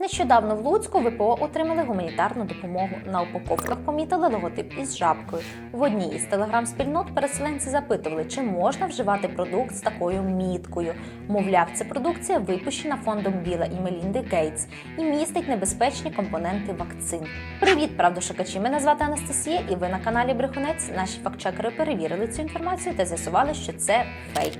Нещодавно в Луцьку ВПО отримали гуманітарну допомогу. На упаковках помітили логотип із жабкою. В одній із телеграм-спільнот переселенці запитували, чи можна вживати продукт з такою міткою. Мовляв, це продукція випущена фондом Біла і Мелінди Гейтс і містить небезпечні компоненти вакцин. Привіт, правдошукачі! Мене звати Анастасія, і ви на каналі Брехунець. Наші фактчекери перевірили цю інформацію та з'ясували, що це фейк.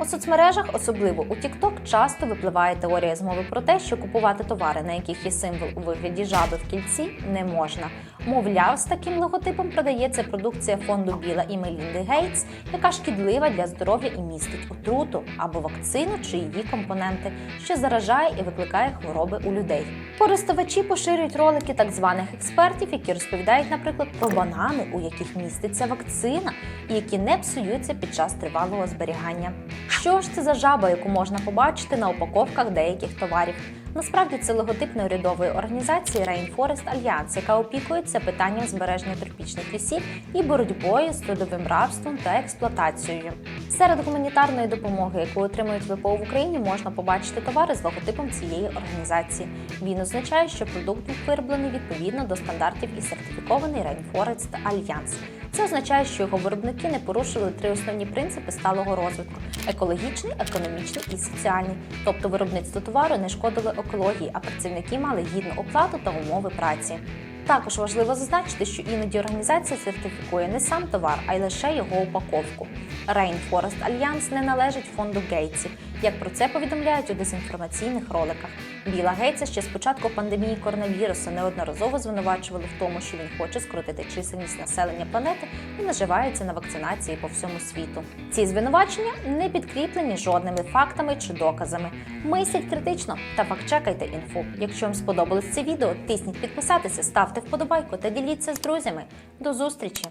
У соцмережах, особливо у TikTok, часто випливає теорія змови про те, що купувати товари, на яких є символ у вигляді жаби в кільці, не можна. Мовляв, з таким логотипом продається продукція фонду Біла і Мелінди Гейтс, яка шкідлива для здоров'я і містить отруту або вакцину чи її компоненти, що заражає і викликає хвороби у людей. Користувачі поширюють ролики так званих експертів, які розповідають, наприклад, про банани, у яких міститься вакцина, і які не псуються під час тривалого зберігання. Що ж це за жаба, яку можна побачити на упаковках деяких товарів? Насправді це логотип неурядової організації Rainforest Alliance, яка опікується питанням збереження тропічних лісів і боротьбою з трудовим рабством та експлуатацією. Серед гуманітарної допомоги, яку отримують ВПО в Україні, можна побачити товари з логотипом цієї організації. Він означає, що продукт вироблений відповідно до стандартів і сертифікований Rainforest Alliance. Це означає, що його виробники не порушили три основні принципи сталого розвитку: екологічний, економічний і соціальний. Тобто виробництво товару не шкодило екології, а працівники мали гідну оплату та умови праці. Також важливо зазначити, що іноді організація сертифікує не сам товар, а й лише його упаковку. Rainforest Alliance не належить фонду Гейтсів, як про це повідомляють у дезінформаційних роликах. Біла Гейтса ще з початку пандемії коронавірусу неодноразово звинувачували в тому, що він хоче скоротити чисельність населення планети і наживається на вакцинації по всьому світу. Ці звинувачення не підкріплені жодними фактами чи доказами. Мисліть критично та фактчекайте інфу. Якщо вам сподобалось це відео, тисніть підписатися, ставте вподобайку та діліться з друзями. До зустрічі!